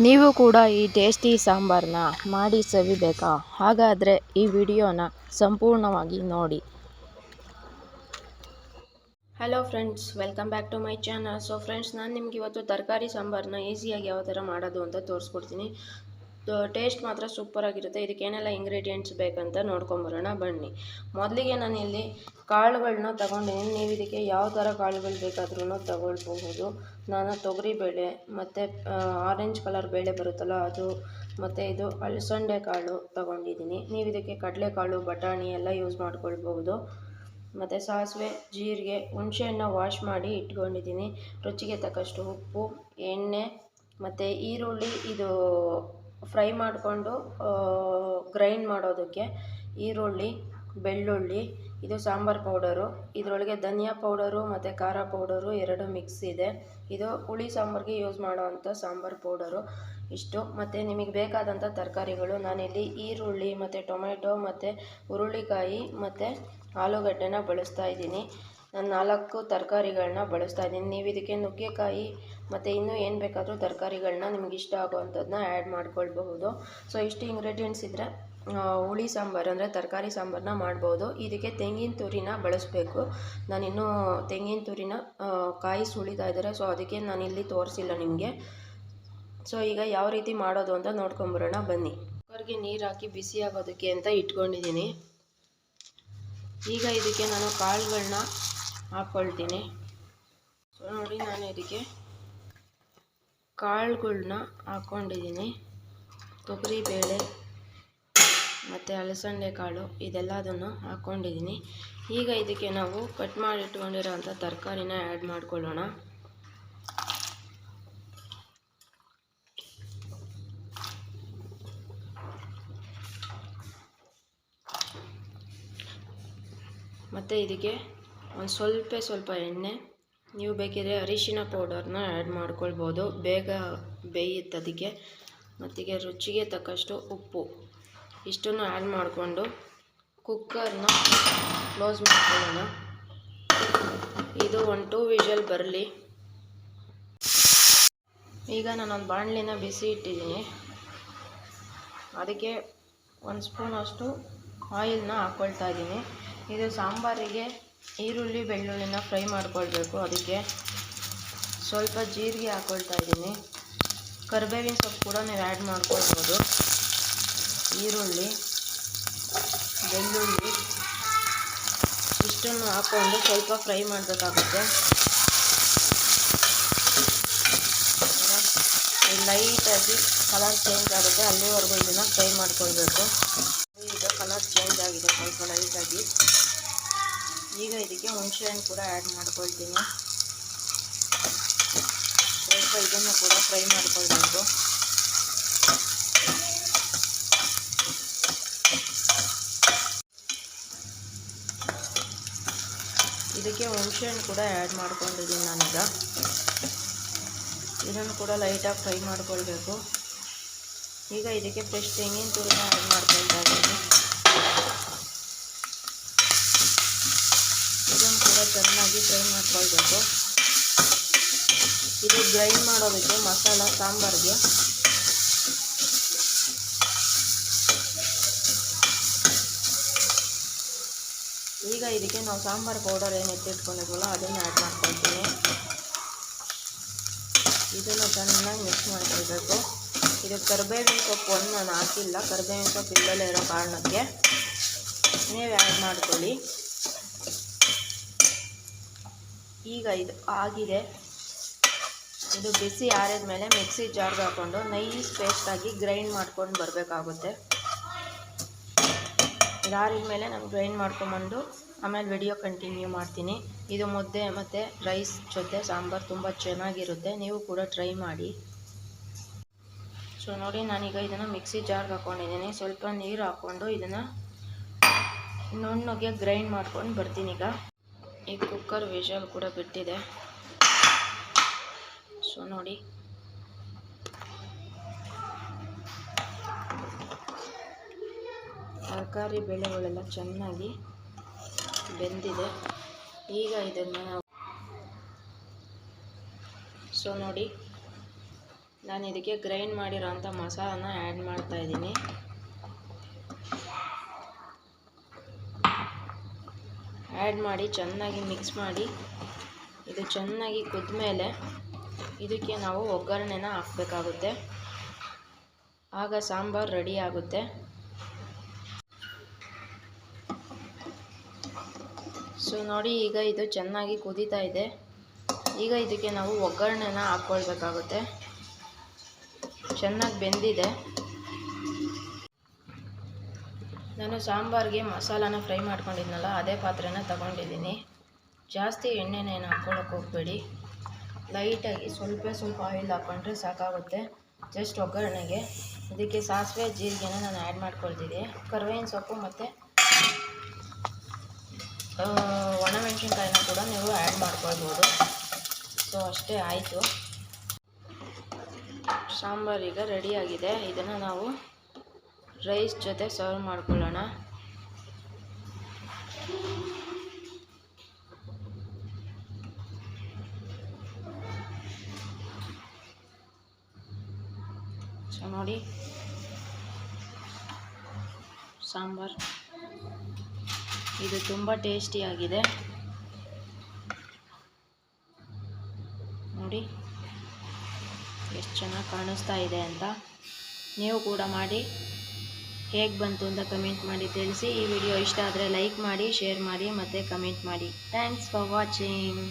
ನೀವು ಕೂಡ ಈ ಟೇಸ್ಟಿ ಸಾಂಬಾರನ್ನ ಮಾಡಿ ಸವಿಬೇಕಾ? ಹಾಗಾದರೆ ಈ ವಿಡಿಯೋನ ಸಂಪೂರ್ಣವಾಗಿ ನೋಡಿ. Hello friends welcome back to my channel so friends ನಾನು ನಿಮ್ಗೆ ಇವತ್ತು ತರಕಾರಿ ಸಾಂಬಾರನ್ನ ಈಸಿಯಾಗಿ ಯಾವ ಥರ ಮಾಡೋದು ಅಂತ ತೋರಿಸ್ಕೊಡ್ತೀನಿ. ಟೇಸ್ಟ್ ಮಾತ್ರ ಸೂಪರಾಗಿರುತ್ತೆ ಇದಕ್ಕೆ ಏನೆಲ್ಲ ಇಂಗ್ರೀಡಿಯೆಂಟ್ಸ್ ಬೇಕಂತ ನೋಡ್ಕೊಂಬರೋಣ. ಬನ್ನಿ. ಮೊದಲಿಗೆ ನಾನು ಇಲ್ಲಿ ಕಾಳುಗಳನ್ನ ತಗೊಂಡಿದ್ದೀನಿ ನೀವು ಇದಕ್ಕೆ ಯಾವ ಥರ ಕಾಳುಗಳು ಬೇಕಾದ್ರೂ ತಗೊಳ್ಬಹುದು. ನಾನು ತೊಗರಿಬೇಳೆ ಮತ್ತು ಆರೆಂಜ್ ಕಲರ್ ಬೇಳೆ ಬರುತ್ತಲ್ಲ, ಅದು ಮತ್ತು ಇದು ಅಲಸಂಡೆ ಕಾಳು ತಗೊಂಡಿದ್ದೀನಿ. ನೀವು ಇದಕ್ಕೆ ಕಡಲೆಕಾಳು, ಬಟಾಣಿ ಎಲ್ಲ ಯೂಸ್ ಮಾಡ್ಕೊಳ್ಬಹುದು. ಮತ್ತು ಸಾಸಿವೆ, ಜೀರಿಗೆ, ಹುಣಸೆಹಣ್ಣು ವಾಶ್ ಮಾಡಿ ಇಟ್ಕೊಂಡಿದ್ದೀನಿ. ರುಚಿಗೆ ತಕ್ಕಷ್ಟು ಉಪ್ಪು, ಎಣ್ಣೆ ಮತ್ತು ಈರುಳ್ಳಿ, ಇದು ಫ್ರೈ ಮಾಡಿಕೊಂಡು ಗ್ರೈಂಡ್ ಮಾಡೋದಕ್ಕೆ ಈರುಳ್ಳಿ, ಬೆಳ್ಳುಳ್ಳಿ, ಇದು ಸಾಂಬಾರು ಪೌಡರು, ಇದರೊಳಗೆ ಧನಿಯಾ ಪೌಡರು ಮತ್ತು ಖಾರ ಪೌಡರು ಎರಡು ಮಿಕ್ಸ್ ಇದೆ. ಇದು ಹುಳಿ ಸಾಂಬಾರಿಗೆ ಯೂಸ್ ಮಾಡೋವಂಥ ಸಾಂಬಾರು ಪೌಡರು ಇಷ್ಟು. ಮತ್ತು ನಿಮಗೆ ಬೇಕಾದಂಥ ತರಕಾರಿಗಳು, ನಾನಿಲ್ಲಿ ಈರುಳ್ಳಿ ಮತ್ತು ಟೊಮೆಟೊ ಮತ್ತು ಹುರುಳಿಕಾಯಿ ಮತ್ತು ಆಲೂಗಡ್ಡೆನ ಬಳಸ್ತಾ ಇದ್ದೀನಿ. ನಾನು ನಾಲ್ಕು ತರಕಾರಿಗಳನ್ನ ಬಳಸ್ತಾ ಇದ್ದೀನಿ. ನೀವು ಇದಕ್ಕೆ ನುಗ್ಗೆಕಾಯಿ ಮತ್ತು ಇನ್ನೂ ಏನು ಬೇಕಾದರೂ ತರಕಾರಿಗಳನ್ನ ನಿಮ್ಗೆ ಇಷ್ಟ ಆಗೋವಂಥದ್ದನ್ನ ಆ್ಯಡ್ ಮಾಡ್ಕೊಳ್ಬಹುದು. ಸೊ ಇಷ್ಟು ಇಂಗ್ರೀಡಿಯೆಂಟ್ಸ್ ಇದ್ದರೆ ಹುಳಿ ಸಾಂಬಾರು ಅಂದರೆ ತರಕಾರಿ ಸಾಂಬಾರನ್ನ ಮಾಡ್ಬೋದು. ಇದಕ್ಕೆ ತೆಂಗಿನ ತುರಿನ ಬಳಸಬೇಕು. ನಾನಿನ್ನೂ ತೆಂಗಿನ ತುರಿನ ಕಾಯಿ ಸುಳಿತಾ ಇದ್ದಾರೆ. ಸೊ ಅದಕ್ಕೆ ನಾನು ಇಲ್ಲಿ ತೋರಿಸಿಲ್ಲ ನಿಮಗೆ. ಸೊ ಈಗ ಯಾವ ರೀತಿ ಮಾಡೋದು ಅಂತ ನೋಡ್ಕೊಂಬರೋಣ. ಬನ್ನಿ. ಕುಕ್ಕರ್ಗೆ ನೀರು ಹಾಕಿ ಬಿಸಿ ಆಗೋದಕ್ಕೆ ಅಂತ ಇಟ್ಕೊಂಡಿದ್ದೀನಿ. ಈಗ ಇದಕ್ಕೆ ನಾನು ಕಾಳುಗಳನ್ನ ಹಾಕ್ಕೊಳ್ತೀನಿ ಸೊ ನೋಡಿ ನಾನು ಇದಕ್ಕೆ ಕಾಳುಗಳ್ನ ಹಾಕ್ಕೊಂಡಿದ್ದೀನಿ ತೊಗರಿಬೇಳೆ ಮತ್ತು ಅಲಸಂದೆ ಕಾಳು ಇದೆಲ್ಲದನ್ನು ಹಾಕ್ಕೊಂಡಿದ್ದೀನಿ ಈಗ ಇದಕ್ಕೆ ನಾವು ಕಟ್ ಮಾಡಿ ಇಟ್ಕೊಂಡಿರೋಂಥ ತರಕಾರಿನ ಆ್ಯಡ್ ಮಾಡ್ಕೊಳ್ಳೋಣ. ಮತ್ತು ಇದಕ್ಕೆ ಒಂದು ಸ್ವಲ್ಪ ಸ್ವಲ್ಪ ಎಣ್ಣೆ ನೀವು ಬೇಕಿದ್ರೆ ಅರಿಶಿನ ಪೌಡರ್ನ ಆ್ಯಡ್ ಮಾಡ್ಕೊಳ್ಬೋದು. ಬೇಗ ಬೇಯುತ್ತೆ ಅದಕ್ಕೆ. ಮತ್ತಿಗೆ ರುಚಿಗೆ ತಕ್ಕಷ್ಟು ಉಪ್ಪು. ಇಷ್ಟನ್ನು ಆ್ಯಡ್ ಮಾಡಿಕೊಂಡು ಕುಕ್ಕರ್ನ ಕ್ಲೋಸ್ ಮಾಡ್ಕೊಳ್ಳೋಣ. ಇದು ಒಂದು ಟೂ ವಿಷಲ್ ಬರಲಿ. ಈಗ ನಾನೊಂದು ಬಾಣಲಿನ ಬಿಸಿ ಇಟ್ಟಿದ್ದೀನಿ. ಅದಕ್ಕೆ ಒಂದು ಸ್ಪೂನಷ್ಟು ಆಯಿಲ್ನ ಹಾಕ್ಕೊಳ್ತಾ ಇದ್ದೀನಿ. ಇದು ಸಾಂಬಾರಿಗೆ ಈರುಳ್ಳಿ, ಬೆಳ್ಳುಳ್ಳಿನ ಫ್ರೈ ಮಾಡ್ಕೊಳ್ಬೇಕು. ಅದಕ್ಕೆ ಸ್ವಲ್ಪ ಜೀರಿಗೆ ಹಾಕ್ಕೊಳ್ತಾ ಇದ್ದೀನಿ. ಕರಿಬೇವಿನ ಸೊಪ್ಪು ಕೂಡ ನೀವು ಆ್ಯಡ್ ಮಾಡ್ಕೊಳ್ಬೋದು. ಈರುಳ್ಳಿ, ಬೆಳ್ಳುಳ್ಳಿ ಇಷ್ಟನ್ನು ಹಾಕ್ಕೊಂಡು ಸ್ವಲ್ಪ ಫ್ರೈ ಮಾಡಬೇಕಾಗುತ್ತೆ. ಲೈಟಾಗಿ ಕಲರ್ ಚೇಂಜ್ ಆಗುತ್ತೆ. ಅಲ್ಲಿವರೆಗೂ ಇದನ್ನು ಫ್ರೈ ಮಾಡ್ಕೊಳ್ಬೇಕು. ಈಗ ಕಲರ್ ಚೇಂಜ್ ಆಗಿದೆ. ಸ್ವಲ್ಪ ಲೈಟಾಗಿ. ಈಗ ಇದಕ್ಕೆ ಹುಣಸೆಹಣ್ಣು ಕೂಡ ಆ್ಯಡ್ ಮಾಡ್ಕೊಳ್ತೀನಿ. ಸ್ವಲ್ಪ ಇದನ್ನು ಕೂಡ ಫ್ರೈ ಮಾಡ್ಕೊಳ್ಬೇಕು. ಇದಕ್ಕೆ ಹುಣಸೆಹಣ್ಣು ಕೂಡ ಆ್ಯಡ್ ಮಾಡ್ಕೊಂಡಿದ್ದೀನಿ ನಾನೀಗ. ಇದನ್ನು ಕೂಡ ಲೈಟಾಗಿ ಫ್ರೈ ಮಾಡ್ಕೊಳ್ಬೇಕು. ಈಗ ಇದಕ್ಕೆ ಫ್ರೆಶ್ ತೆಂಗಿನ ತುರಿನ ಆ್ಯಡ್ ಮಾಡ್ಕೊಳ್ತಾ ಇದ್ದೀನಿ ಇದನ್ನು ಕೂಡ ಚೆನ್ನಾಗಿ ಫ್ರೈ ಮಾಡ್ಕೊಳ್ಬೇಕು. ಇದು ಗ್ರೈಂಡ್ ಮಾಡೋದಕ್ಕೆ ಮಸಾಲ, ಸಾಂಬಾರಿಗೆ. ಈಗ ಇದಕ್ಕೆ ನಾವು ಸಾಂಬಾರು ಪೌಡರ್ ಏನು ಎತ್ತಿಟ್ಕೊಂಡಿದ್ವಲ್ಲ ಅದನ್ನು ಆ್ಯಡ್ ಮಾಡ್ಕೊಳ್ತೀನಿ. ಇದನ್ನು ಚೆನ್ನಾಗಿ ಮಿಕ್ಸ್ ಮಾಡ್ಕೊಳ್ಬೇಕು. ಇದು ಕರಿಬೇವಿನ ಸೊಪ್ಪನ್ನು ನಾನು ಹಾಕಿಲ್ಲ. ಕರಿಬೇವಿನ ಸೊಪ್ಪು ಇಲ್ಲದೇ ಇರೋ ಕಾರಣಕ್ಕೆ ನೀವು ಆ್ಯಡ್ ಮಾಡ್ಕೊಳ್ಳಿ. ಈಗ ಇದು ಆಗಿದೆ. ಇದು ಬಿಸಿ ಆರಿದ ಮೇಲೆ ಮಿಕ್ಸಿ ಜಾರ್ಗೆ ಹಾಕ್ಕೊಂಡು ನೈಸ್ ಪೇಸ್ಟಾಗಿ ಗ್ರೈಂಡ್ ಮಾಡ್ಕೊಂಡು ಬರಬೇಕಾಗುತ್ತೆ. ಇದಾರಿದ ಮೇಲೆ ನಾನು ಗ್ರೈಂಡ್ ಮಾಡ್ಕೊಂಬಂದು ಆಮೇಲೆ ವಿಡಿಯೋ ಕಂಟಿನ್ಯೂ ಮಾಡ್ತೀನಿ. ಇದು ಮುದ್ದೆ ಮತ್ತು ರೈಸ್ ಜೊತೆ ಸಾಂಬಾರು ತುಂಬ ಚೆನ್ನಾಗಿರುತ್ತೆ. ನೀವು ಕೂಡ ಟ್ರೈ ಮಾಡಿ. ಸೊ ನೋಡಿ, ನಾನೀಗ ಇದನ್ನು ಮಿಕ್ಸಿ ಜಾರ್ಗೆ ಹಾಕ್ಕೊಂಡಿದ್ದೀನಿ ಸ್ವಲ್ಪ ನೀರು ಹಾಕ್ಕೊಂಡು ಇದನ್ನು ನುಣ್ಣಗೆ ಗ್ರೈಂಡ್ ಮಾಡ್ಕೊಂಡು ಬರ್ತೀನಿ ಈಗ. ಈ ಕುಕ್ಕರ್ ವಿಷಲ್ ಕೂಡ ಬಿಟ್ಟಿದೆ. ಸೊ ನೋಡಿ. ತರಕಾರಿ ಬೆಳೆಗಳೆಲ್ಲ ಚೆನ್ನಾಗಿ ಬೆಂದಿದೆ. ಈಗ ಇದನ್ನು ನಾವು ಸೊ ನೋಡಿ. ನಾನು ಇದಕ್ಕೆ ಗ್ರೈಂಡ್ ಮಾಡಿರೋಂಥ ಮಸಾಲಾನ ಆ್ಯಡ್ ಮಾಡ್ತಾ ಆ್ಯಡ್ ಮಾಡಿ, ಚೆನ್ನಾಗಿ ಮಿಕ್ಸ್ ಮಾಡಿ, ಇದು ಚೆನ್ನಾಗಿ ಕುದ್ಮೇಲೆ ಇದಕ್ಕೆ ನಾವು ಒಗ್ಗರಣೆನ ಹಾಕಬೇಕಾಗುತ್ತೆ. ಆಗ ಸಾಂಬಾರು ರೆಡಿ ಆಗುತ್ತೆ. ಸೊ ನೋಡಿ ಈಗ ಇದು ಚೆನ್ನಾಗಿ ಕುದೀತಾ ಇದೆ. ಈಗ ಇದಕ್ಕೆ ನಾವು ಒಗ್ಗರಣೆನ ಹಾಕ್ಕೊಳ್ಬೇಕಾಗುತ್ತೆ. ಚೆನ್ನಾಗಿ ಬೆಂದಿದೆ. ನಾನು ಸಾಂಬಾರಿಗೆ ಮಸಾಲಾನ ಫ್ರೈ ಮಾಡ್ಕೊಂಡಿದ್ನಲ್ಲ, ಅದೇ ಪಾತ್ರೆನ ತಗೊಂಡಿದ್ದೀನಿ. ಜಾಸ್ತಿ ಎಣ್ಣೆನೇನು ಹಾಕ್ಕೊಳಕ್ಕೆ ಹೋಗಬೇಡಿ. ಲೈಟಾಗಿ ಸ್ವಲ್ಪ ಸ್ವಲ್ಪ ಆಯಿಲ್ ಹಾಕ್ಕೊಂಡ್ರೆ ಸಾಕಾಗುತ್ತೆ. ಜಸ್ಟ್ ಒಗ್ಗರಣೆಗೆ. ಇದಕ್ಕೆ ಸಾಸಿವೆ, ಜೀರಿಗೆನ ನಾನು ಆ್ಯಡ್ ಮಾಡ್ಕೊಳ್ತಿದ್ದೆ. ಕರ್ಬೇವಿನ ಸೊಪ್ಪು ಮತ್ತು ಒಣಮೆಣಸಿನ್ಕಾಯಿನ ಕೂಡ ನೀವು ಆ್ಯಡ್ ಮಾಡ್ಕೊಳ್ಬೋದು. ಸೊ, ಅಷ್ಟೇ ಆಯಿತು. ಸಾಂಬಾರು ಈಗ ರೆಡಿಯಾಗಿದೆ ಇದನ್ನು ನಾವು ರೈಸ್ ಜೊತೆ ಸರ್ವ್ ಮಾಡ್ಕೊಳ್ಳೋಣ. ಸೊ ನೋಡಿ. ಸಾಂಬಾರು. ಇದು ತುಂಬ ಟೇಸ್ಟಿಯಾಗಿದೆ ನೋಡಿ. ಎಷ್ಟು ಚೆನ್ನಾಗಿ ಕಾಣಿಸ್ತಾ ಇದೆ ಅಂತ. ನೀವು ಕೂಡ ಮಾಡಿ. ಹೇಗೆ ಬಂತು ಅಂತ ಕಮೆಂಟ್ ಮಾಡಿ ತಿಳಿಸಿ. ಈ ವಿಡಿಯೋ ಇಷ್ಟ ಆದರೆ ಲೈಕ್ ಮಾಡಿ ಶೇರ್ ಮಾಡಿ ಮತ್ತು ಕಮೆಂಟ್ ಮಾಡಿ. Thanks for watching